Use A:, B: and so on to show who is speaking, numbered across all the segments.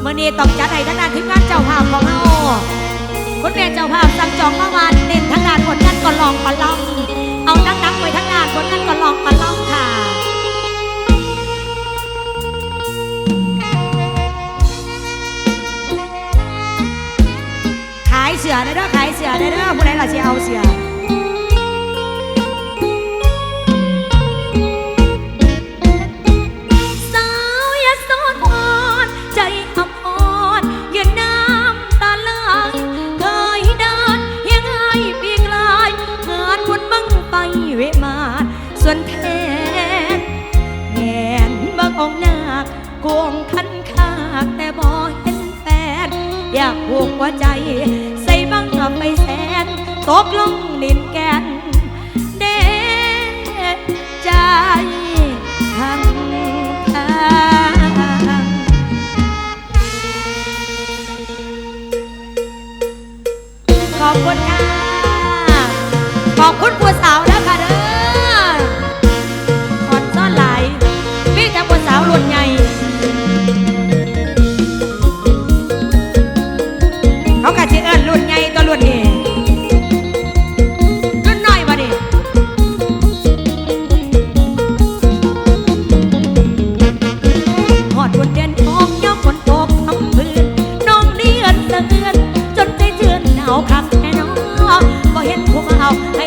A: เมื่อนี้ต้องจัดให้ทางด้านทีมงานเจ้าภาพของเราคุณแม่เจ้าภาพสั่งจองเมื่อวานเน้นทางด้านผลงานก่อนลองปะลองเอาดักนักไว้ทางด้านผลงานก่อนลองปะลองค่ะขายเสือเด้อขายเสือเด้อผู้ใดล่ะจะเอาเสือ อยากผูกหัวใจ ใส่บังคับไปแสนตกลงนินแก
B: นเด็ดใจทางทางขอบคุณค่ะ ขอ
A: บคุณผู้สาว คักแค่น้อบ่เห็นพวกเขา
C: ให้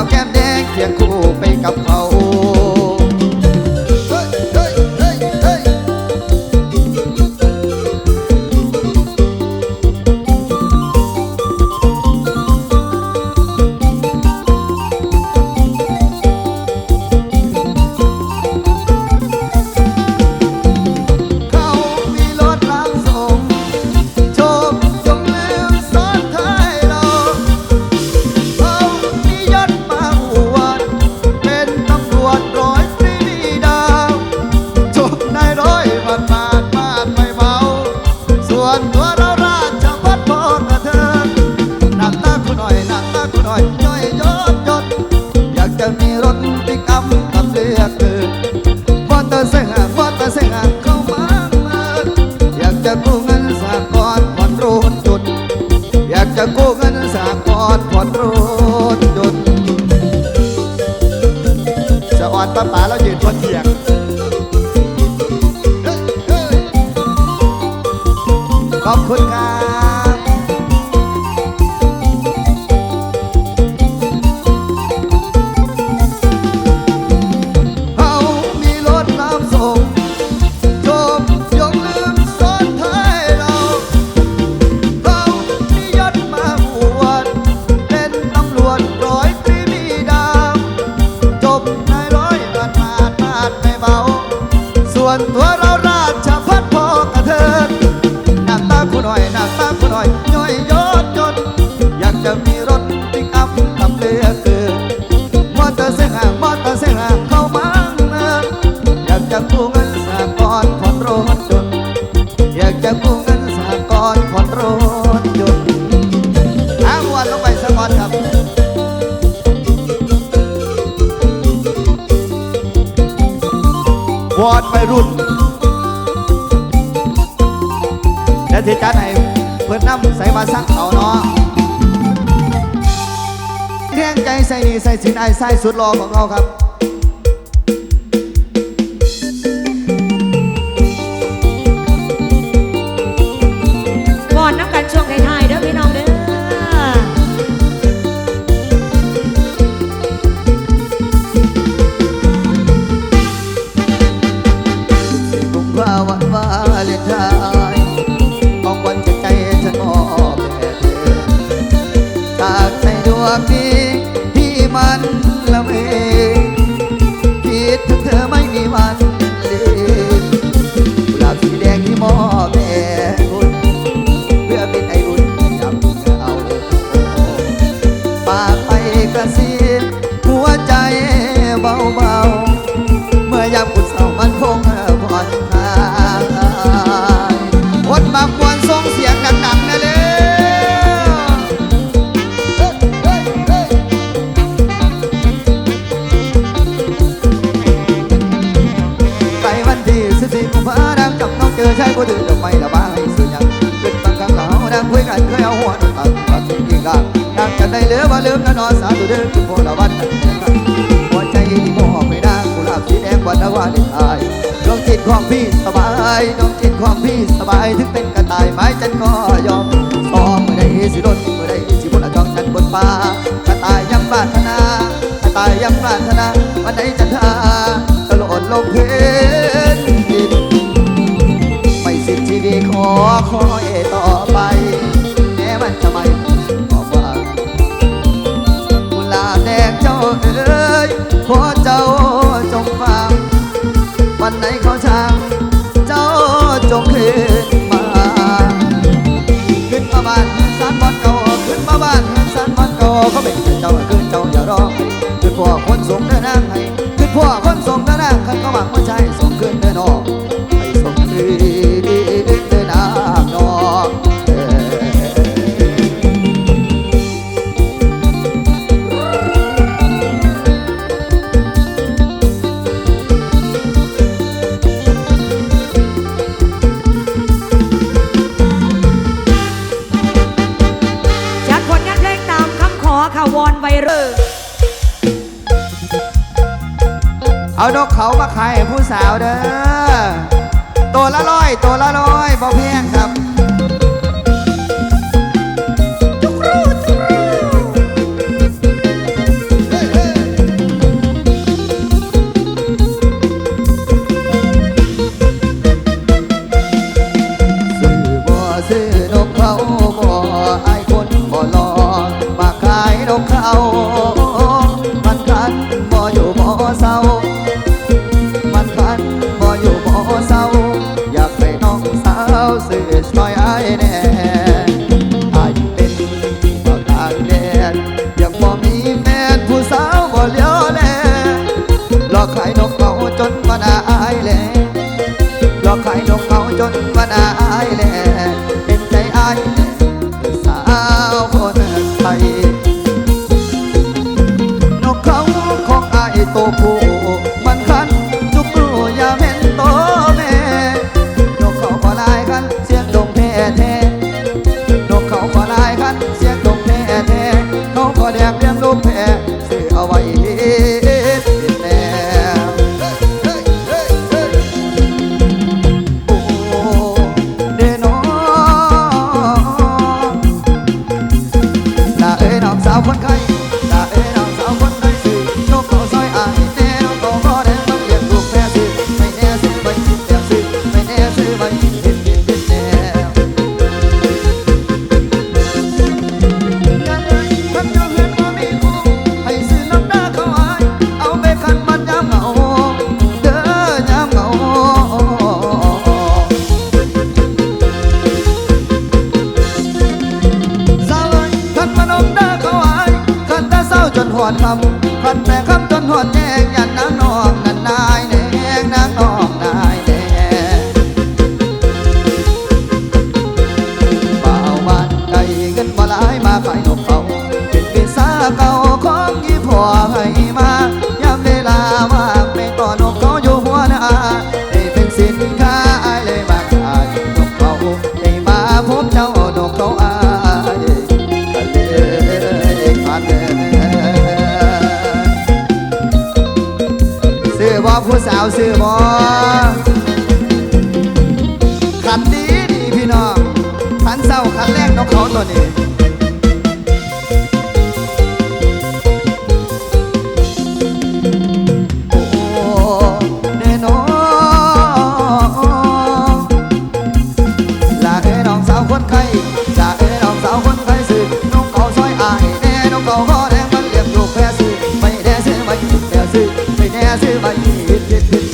C: qualquer deck é cor. จะมีรถปิกอัพ cuanto hará ใส่สินไอ้ไส้สุดรอของเขาครับ ใจเลือว่าลืมนะนอนสาธุเด้อทุกคนละวันหัวใจที่มองไม่น่ากุหลาบสีแดงวันละวันไอ้ดวงจิตของพี่สบายดองจิตของพี่สบายถึงเป็นกระต่ายไม้ฉันก็ยอมสองเมื่อใดสิล้นเมื่อใดสิบนละจองฉันบนป่ากระต่ายยังปรารถนากระต่ายยังปรารถนาวันใดจะทาตลอดลงเพลินจิตไม่สิ้นชีวิตขอขอเอต่อางขันก็าบังว่าใจส่งขึ้นเดินออกไปส่งคืนเดินน้ำนอง
A: จัดผลงานเพลงตามคำขอข่าววอนไวเรอร์
C: เอานกเขามาขายผู้สาวเด้อตัวละร้อยตัวละร้อยบ่แพงครับเขามันคันบ่อยู่บ่อเศร้า บอขันดีดีพี่น้อ
A: งขันเศร้าขันแรกน้องเขาตัวนี้ซื้อไปแน่ซื้อไปเฮ็ดเฮ็ด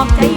A: อบใจ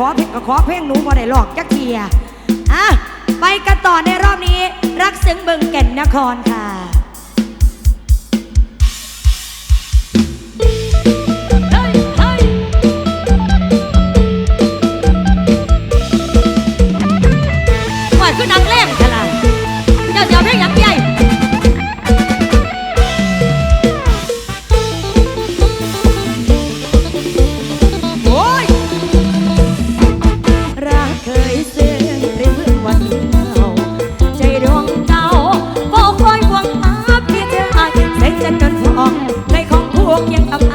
D: ขอเพลงก็ขอเพลงหนูบ่ได้หลอกจักเทียอะไปกันต่อในรอบนี้ รักซึ้งเบิงเก่นนครค่ะ เคียง
A: กับ